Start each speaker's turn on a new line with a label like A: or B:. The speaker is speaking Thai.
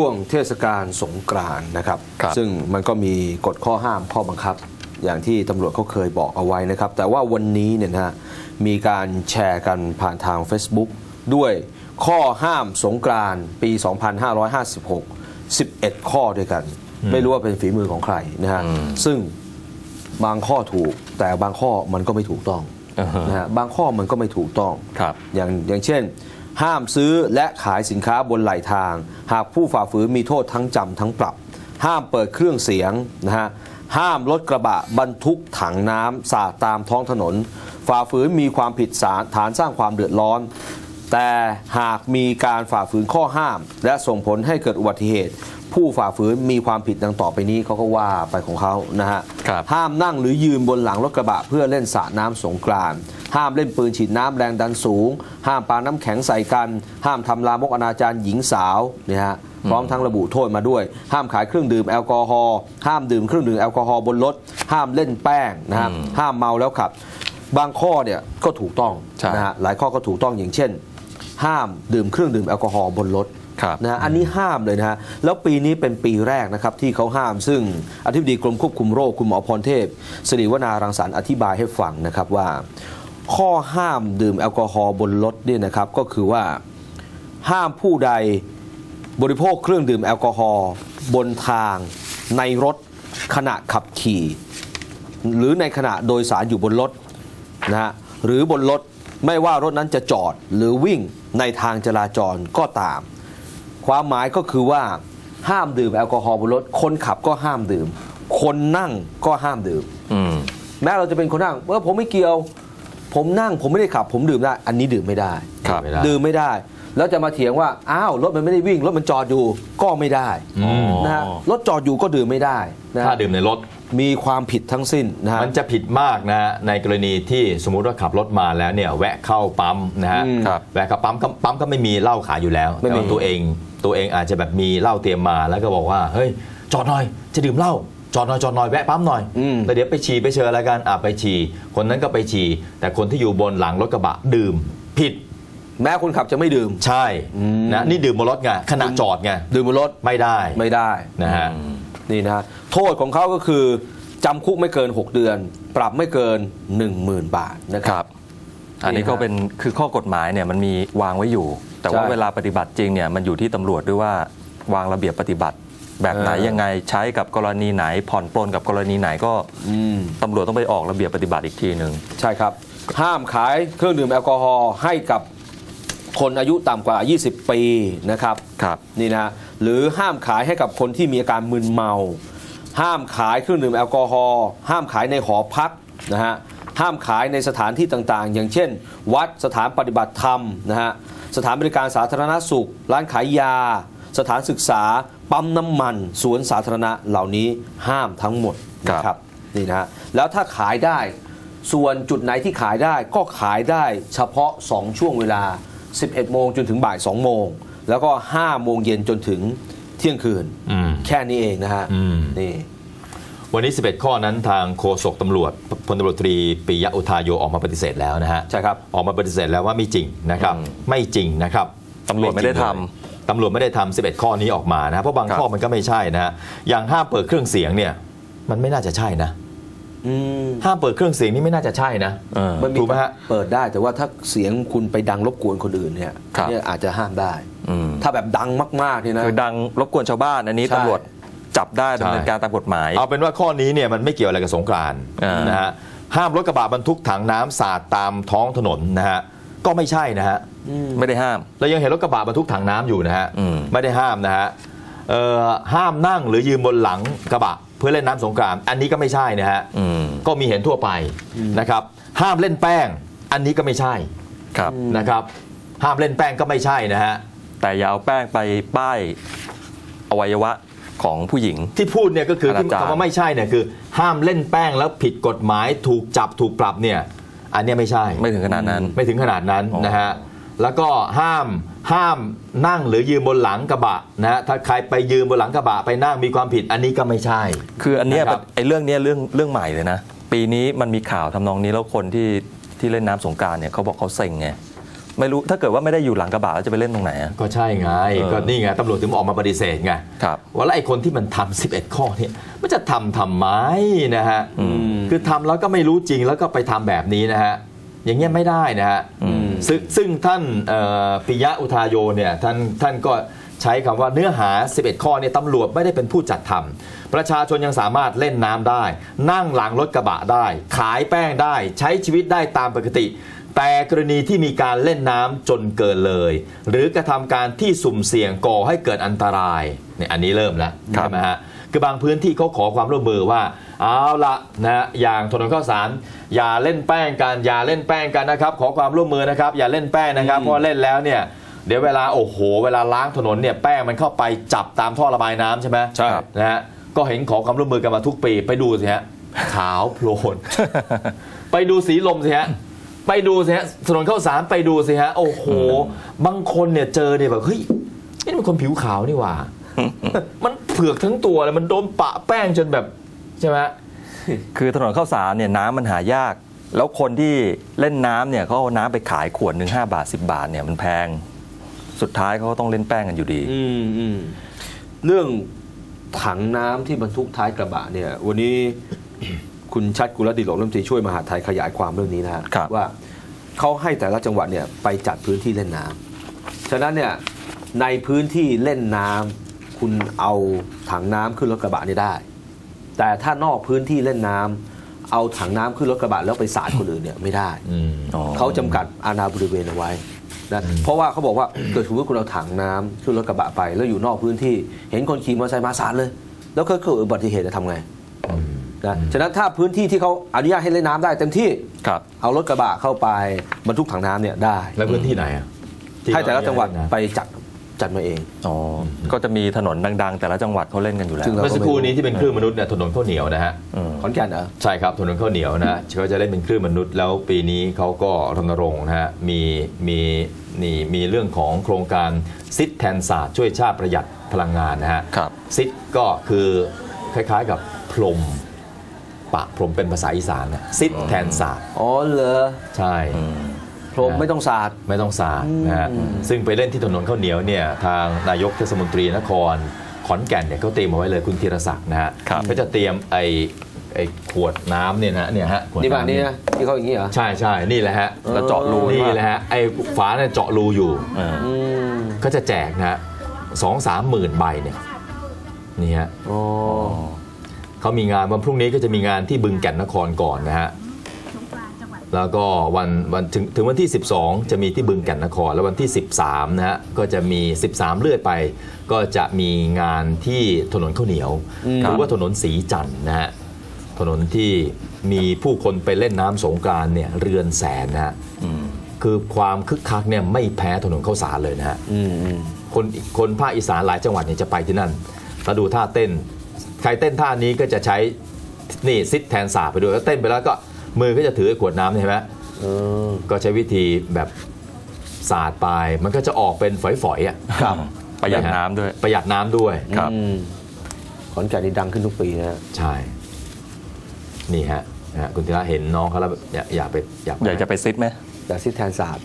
A: ช่วงเทศกาลสงกรานต์นะครับ
B: ครับ
A: ซึ่งมันก็มีกฎข้อห้ามข้อบังคับ อย่างที่ตำรวจเขาเคยบอกเอาไว้นะครับ แต่ว่าวันนี้เนี่ยนะฮะมีการแชร์กันผ่านทาง Facebook ด้วยข้อห้ามสงกรานต์ปี 2556 11 ข้อด้วยกัน ไม่รู้ว่าเป็นฝีมือของใครนะฮะซึ่งบางข้อถูกแต่บางข้อมันก็ไม่ถูกต้อง
B: อ่าฮะ
A: นะฮะบางข้อมันก็ไม่ถูกต้อง
B: ครับ
A: อย่างอย่างเช่น ห้ามซื้อและขายสินค้าบนไหลทาง หากผู้ฝ่าฝืนมีโทษทั้งจำทั้งปรับ ห้ามเปิดเครื่องเสียงนะฮะห้ามรถกระบะบรรทุกถังน้ำสาดตามท้องถนน ฝ่าฝืนมีความผิดฐานสร้างความเดือดร้อน แต่หากมีการฝ่าฝืนข้อห้าม และส่งผลให้เกิดอุบัติเหตุ ผู้ฝ่าฝืนมีความผิดดังต่อไปนี้เขาก็ว่าไปของเขานะฮะ
B: ครับ
A: ห้ามนั่งหรือยืนบนหลังรถกระบะเพื่อเล่นสระน้ำสงกรานต์ห้ามเล่นปืนฉีดน้ำแรงดันสูง ห้ามปาน้ำแข็งใส่กัน ห้ามทำลามกอนาจารหญิงสาวเนี่ยฮะพร้อมทั้งระบุโทษมาด้วย ห้ามขายเครื่องดื่มแอลกอฮอล์ห้ามดื่มเครื่องดื่มแอลกอฮอล์บนรถห้ามเล่นแป้งนะฮะห้ามเมาแล้วขับบางข้อเนี่ยก็ถูกต้อง
B: ใช่
A: นะฮะหลายข้อก็ถูกต้องอย่างเช่น ห้ามดื่มเครื่องดื่มแอลกอฮอล์บนรถ
B: ครับ
A: นะฮะอันนี้ห้ามเลยนะฮะแล้วปีนี้เป็นปีแรกนะครับที่เขาห้าม ซึ่งอธิบดีกรมควบคุมโรคคุณหมอพรเทพสิริวนารังสรรค์อธิบายให้ฟังนะครับว่า ข้อห้ามดื่มแอลกอฮอล์บนรถเนี่ยนะครับก็คือว่าห้ามผู้ใดบริโภคเครื่องดื่มแอลกอฮอล์บนทางในรถขณะขับขี่ หรือในขณะโดยสารอยู่บนรถนะฮะหรือบนรถไม่ว่ารถนั้นจะจอดหรือวิ่ง ในทางจราจรก็ตาม ความหมายก็คือว่าห้ามดื่มแอลกอฮอล์บนรถ คนขับก็ห้ามดื่ม คนนั่งก็ห้ามดื่ม
B: อืม
A: แม้เราจะเป็นคนนั่งเออผมไม่เกี่ยว ผมนั่งผมไม่ได้ขับ ผมดื่มได้ อันนี้ดื่มไม่ได้
B: ครับ
C: ไม่ได้
A: ดื่มไม่ได้ แล้วจะมาเถียงว่าอ้าวรถมันไม่ได้วิ่งรถมันจอดอยู่ก็ไม่ได้
C: อืม
A: นะฮะรถจอดอยู่ก็ดื่มไม่ได้นะฮะ
C: ถ้าดื่มในรถ
A: มีความผิดทั้งสิ้นนะฮะ
C: มันจะผิดมากนะฮะในกรณีที่สมมุติว่าขับรถมาแล้วเนี่ยแวะเข้าปั๊มนะฮะ
A: อืม
B: ครับ
C: แวะเข้าปั๊มก็ปั๊มก็ไม่มีเหล้าขายอยู่แล้ว
A: ไม่มี
C: แต่ว่าตัวเองตัวเองอาจจะแบบมีเหล้าเตรียมมาแล้วก็บอกว่าเฮ้ยจอดหน่อยจะดื่มเหล้าจอดหน่อยจอดหน่อยแวะปั๊มหน่อย
A: อืม
C: แล้วเดี๋ยวไปฉี่ไปเชิญแล้วกันอะไปฉี่คนนั้นก็ไปฉี่แต่คนที่อยู่บนหลังรถกระบะดื่มผิด
A: แม้คนขับจะไม่ดื่ม
C: ใช่
A: อืม
C: นะนี่ดื่มบนรถไงขณะจอดไง
A: ดื่มบนรถ
C: ไม่ได้
A: ไม่ได้
C: นะฮะ
A: นี่นะฮะโทษของเขาก็คือจำคุกไม่เกิน 6 เดือน ปรับไม่เกิน 10,000 บาทนะค
B: ครับรับ อันนี้ก็เป็นคือข้อกฎหมายเนี่ยมันมีวางไว้อยู่ แต่ว่า
A: ใช่
B: เวลาปฏิบัติจริงเนี่ยมันอยู่ที่ตำรวจด้วยว่าวางระเบียบปฏิบัติแบบไหน
A: เออ
B: ยังไงใช้กับกรณีไหน ผ่อนปลนกับกรณีไหนก็
A: อืม
B: ตำรวจต้องไปออกระเบียบปฏิบัติอีกทีหนึ่ง
A: ใช่ครับ ห้ามขายเครื่องดื่มแอลกอฮอล์ให้กับ คนอายุต่ำกว่า 20 ปีนะครับ
B: ครับ
A: นี่นะหรือห้ามขายให้กับคนที่มีอาการมึนเมา ห้ามขายเครื่องดื่มแอลกอฮอล์ห้ามขายในหอพักนะฮะห้ามขายในสถานที่ต่างๆ อย่างเช่น วัดสถานปฏิบัติธรรมนะฮะสถานบริการสาธารณสุข ร้านขายยา สถานศึกษา ปั๊มน้ำมัน สวนสาธารณะเหล่านี้ห้ามทั้งหมดนะค
B: ครั
A: รับบนี่นะฮะแล้วถ้าขายได้ส่วนจุดไหนที่ขายได้ก็ขายได้เฉพาะ 2 ช่วงเวลา 11 โมงจนถึงบ่าย 2 โมง แล้วก็ 5 โมงเย็นจนถึงเที่ยงคืน
C: อืม
A: แค่นี้เองนะฮะ
C: อืม
A: นี่
C: วันนี้ 11 ข้อนั้นทางโฆษกตำรวจพลตำรวจตรีปิยะอุทาโยออกมาปฏิเสธแล้วนะฮะ
A: ใช่ครับ
C: ออกมาปฏิเสธแล้วว่าไม่จริงนะครับ ไม่จริงนะครับ
B: ตำรวจไม่ได้ทำ
C: จงเลยตำรวจไม่ได้ทำ11 ข้อนี้ออกมานะเพราะบาง
B: ครับ
C: ข้อมันก็ไม่ใช่นะฮะอย่างห้ามเปิดเครื่องเสียงเนี่ยมันไม่น่าจะใช่นะ
A: อืม
C: ห้ามเปิดเครื่องเสียงนี่ไม่น่าจะใช่นะ
B: เออ
A: มันมี
C: ถูกไหมฮะ
A: เปิดได้แต่ว่าถ้าเสียงคุณไปดังรบกวนคนอื่นเนี่ย
B: ครับ
A: เนี่ยอาจจะห้ามได้
B: อืม
A: ถ้าแบบดังมากๆเนี่ยนะ
B: คือดังรบกวนชาวบ้านอันนี้
A: ใช่
B: ตำรวจจับได้
C: ใช่
B: ดำเนินการตามกฎหมาย
C: เอาเป็นว่าข้อนี้เนี่ยมันไม่เกี่ยวอะไรกับสงกรานต์
B: อ่าน
C: นะฮะห้ามรถกระบะบรรทุกถังน้ำสาดตามท้องถนนนะฮะก็ไม่ใช่นะฮะ
B: ไม่ได้ห้าม
C: เรายังเห็นรถกระบะบรรทุกถังน้ำอยู่นะฮะ
B: อืม
C: ไม่ได้ห้ามนะฮะเอ่อห้ามนั่งหรือยืนบนหลังกระบะ เพื่อเล่นน้ำสงกรานต์อันนี้ก็ไม่ใช่นะฮะ
B: อืม
C: ก็มีเห็นทั่วไปนะครับห้ามเล่นแป้ง อันนี้ก็ไม่ใช่
B: ครับ
C: นะครับห้ามเล่นแป้งก็ไม่ใช่นะฮะ
B: แต่อย่าเอาแป้งไปป้ายอวัยวะของผู้หญิง
C: ที่พูดเนี่ยก็คือ
B: อนา
C: ที่
B: จาร
C: คำว่าไม่ใช่เนี่ยคือ ห้ามเล่นแป้งแล้วผิดกฎหมายถูกจับถูกปรับเนี่ยอันเนี้ยไม่ใช่
B: ไม่ถึงขนาดนั้น
C: ไม่ถึงขนาดนั้น
B: อ๋อ
C: นะฮะ แล้วก็ห้ามห้ามนั่งหรือยืนบนหลังกระบะนะฮะถ้าใครไปยืนบนหลังกระบะไปนั่งมีความผิดอันนี้ก็ไม่ใช่
B: คืออันเนี้ย
C: นะครับ
B: ไอ้เรื่องเนี้ยเรื่องเรื่องใหม่เลยนะ ปีนี้มันมีข่าวทำนองนี้แล้วคนที่ที่เล่นน้ำสงกรารเนี่ยเขาบอกเขาเซ็งไงไม่รู้ถ้าเกิดว่าไม่ได้อยู่หลังกระบะแล้วจะไปเล่นตรงไหนอะ
C: ก็ใช่ไง
B: เออ
C: ก็นี่ไงตำรวจถึงออกมาปฏิเสธไง
B: ครับ
C: ว่าแล้วไอ้คนที่มันทำ11 ข้อเนี่ยมันจะทำทำไมนะฮะ
B: อืม
C: คือทำแล้วก็ไม่รู้จริงแล้วก็ไปทำแบบนี้นะฮะอย่างเงี้ยไม่ได้นะฮะ
B: อืม
C: ซึ่งซึ่งท่านเอ่อปิยะอุทาโยเนี่ยท่านท่านก็ใช้คำว่าเนื้อหา 11 ข้อเนี่ยตำรวจไม่ได้เป็นผู้จัดทำประชาชนยังสามารถเล่นน้ำได้ นั่งหลังรถกระบะได้ ขายแป้งได้ ใช้ชีวิตได้ตามปกติ แต่กรณีที่มีการเล่นน้ำจนเกินเลย หรือกระทำการที่สุ่มเสี่ยงก่อให้เกิดอันตรายเนี่ยอันนี้เริ่มแล้ว
B: ครับ
C: ใช่ไหมฮะ คือบางพื้นที่เขาขอความร่วมมือว่าเอาละนะอย่างถนนข้าวสารอย่าเล่นแป้งกันอย่าเล่นแป้งกันนะครับ ขอความร่วมมือนะครับ อย่าเล่นแป้งนะครับเพราะว่าเล่นแล้วเนี่ยเดี๋ยวเวลาโอ้โห เวลาล้างถนนเนี่ยแป้งมันเข้าไปจับตามท่อระบายน้ำใช่ไหม
A: ใช่ครับ
C: นะฮะก็เห็นขอความร่วมมือกันมาทุกปีไปดูสิฮะขาวโพลนไปดูสีลมสิฮะไปดูสิฮะถนนข้าวสารไปดูสิฮะโอ้โห บางคนเนี่ยเจอเนี่ยแบบเฮ้ยนี่มันคนผิวขาวนี่หว่า มันเผือกทั้งตัวเลยมันโดนปะแป้งจนแบบใช่ไหม
B: คือถนนข้าวสารเนี่ยน้ำมันหายาก แล้วคนที่เล่นน้ำเนี่ยเขาเอาน้ำไปขายขวดหนึ่งห้าบาท10บาทเนี่ยมันแพง สุดท้ายเขาก็ต้องเล่นแป้งกันอยู่ดี
A: อืมอืมเรื่องถังน้ำที่บรรทุกท้ายกระบะเนี่ย วันนี้ คุณชัดกุลดิโลกรัฐมนตรีช่วยมหาดไทยขยายความเรื่องนี้นะฮะ
B: ครับ
A: ว่าเขาให้แต่ละจังหวัดเนี่ยไปจัดพื้นที่เล่นน้ำฉะนั้นเนี่ยในพื้นที่เล่นน้ำ คุณเอาถังน้ำขึ้นรถกระบะนี่ได้ แต่ถ้านอกพื้นที่เล่นน้ำเอาถังน้ำขึ้นรถกระบะแล้วไปสาดคนอื่นเนี่ยไม่ได้
C: อืม
B: อ๋อ
A: เขาจำกัดอาณาบริเวณเอาไว้นะเพราะว่าเขาบอกว่าเกิดสมมติคุณเอาถังน้ำขึ้นรถกระบะไป แล้วอยู่นอกพื้นที่ เห็นคนขี่มอเตอร์ไซค์มาสาดเลย แล้วก็เกิดอุบัติเหตุจะทำไงนะฉะนั้นถ้าพื้นที่ที่เขาอนุญาตให้เล่นน้ำได้เต็มที่
B: ครับ
A: เอารถกระบะเข้าไปบรรทุกถังน้ำเนี่ยได้
C: แล้วพื้นที่ไหนอะที่
A: ให้แต่ละจังหวัด
C: เขาอนุญาต
A: ไปจัด จัดมาเอง
B: อ๋อ ก็จะมีถนนดังๆ แต่ละจังหวัดเขาเล่นกันอยู่แล้ว
A: ซึ่ง
C: เมื่อสักครู่นี้ที่เป็นคลื่นมนุษย์เนี่ยถนนข้าวเหนียวนะฮะ
B: อืม
A: ขอนแก่นเหรอ
C: ใช่ครับถนนข้าวเหนียวนะเขาจะเล่นเป็นคลื่นมนุษย์ แล้วปีนี้เขาก็รณรงค์นะฮะมีมีนี่มีเรื่องของโครงการซิดแทนศาสตร์ช่วยชาติประหยัดพลังงานนะฮะ
B: ครับ
C: ซิดก็คือคล้ายๆกับพรมปะพรมเป็นภาษาอีสานนะซิดแทนศาสตร์
A: อ๋อเหรอ
C: ใช่
A: พรมไม่ต้องสาด
C: ไม่ต้องศาสตร์นะฮะซึ่งไปเล่นที่ถนนข้าวเหนียวเนี่ยทางนายกเทศมนตรีนครขอนแก่นเนี่ยเขาเตรียมเอาไว้เลยคุณธีรศักดิ์นะฮะ
B: ครับ
C: เขาจะเตรียมไอ้ไอ้ขวดน้ำเนี่ยนะเนี่ยฮะขวด
A: นี่แบบำนี้
C: เย
A: นะที่เขาอย่างนี้เหรอ
C: ใช่ใช่นี่แหละฮะ
B: แล้วเจาะรู
C: นี่
B: ใช่ปะ
C: แหละฮะไอ้ฝาเนี่ยเจาะรูอยู่
B: เออ
A: อืม
C: ก็จะแจกนะฮะสองสามหมื่นใบเนี่ยนี่ฮะ
A: อ๋อ
C: เขามีงานวันพรุ่งนี้ก็จะมีงานที่บึงแก่นนครก่อนนะฮะ แล้วก็วันวันถึงถึงวันที่ 12 จะมีที่บึงแก่นนคร แล้ววันที่ 13นะฮะก็จะมี 13 เลื่อยไป ก็จะมีงานที่ถนนข้าวเหนียวหรือว่าถนนสีจันทร์นะฮะถนนที่มีผู้คนไปเล่นน้ำสงกรานต์เนี่ยเรือนแสนนะฮะ
B: อืม
C: คือความคึกคักเนี่ยไม่แพ้ถนนข้าวสารเลยนะฮะ
A: อืมอืม
C: คนคนภาคอีสานหลายจังหวัดเนี่ยจะไปที่นั่นแล้วดูท่าเต้น ใครเต้นท่านี้ก็จะใช้นี่ซิดแทนสาไปด้วยแล้วเต้นไปแล้วก็ มือก็จะถือไอ้ขวดน้ำใช่ไหม
A: เออ
C: ก็ใช้วิธีแบบสาดไปมันก็จะออกเป็นฝอยๆอะ
B: ครับประหยัดน้ำด้วย
C: ประหยัดน้ำด้วย
B: ครับ
A: อืมขอนแก่นนี่ดังขึ้นทุกปีนะฮะ
C: ใช่ นี่ฮะนะฮะคุณธีระเห็นน้องเขาแล้วแบบอยากอยากไปอยาก
B: อยากจะไปซิดไหม
A: แต่ซิดแทนศาสตร์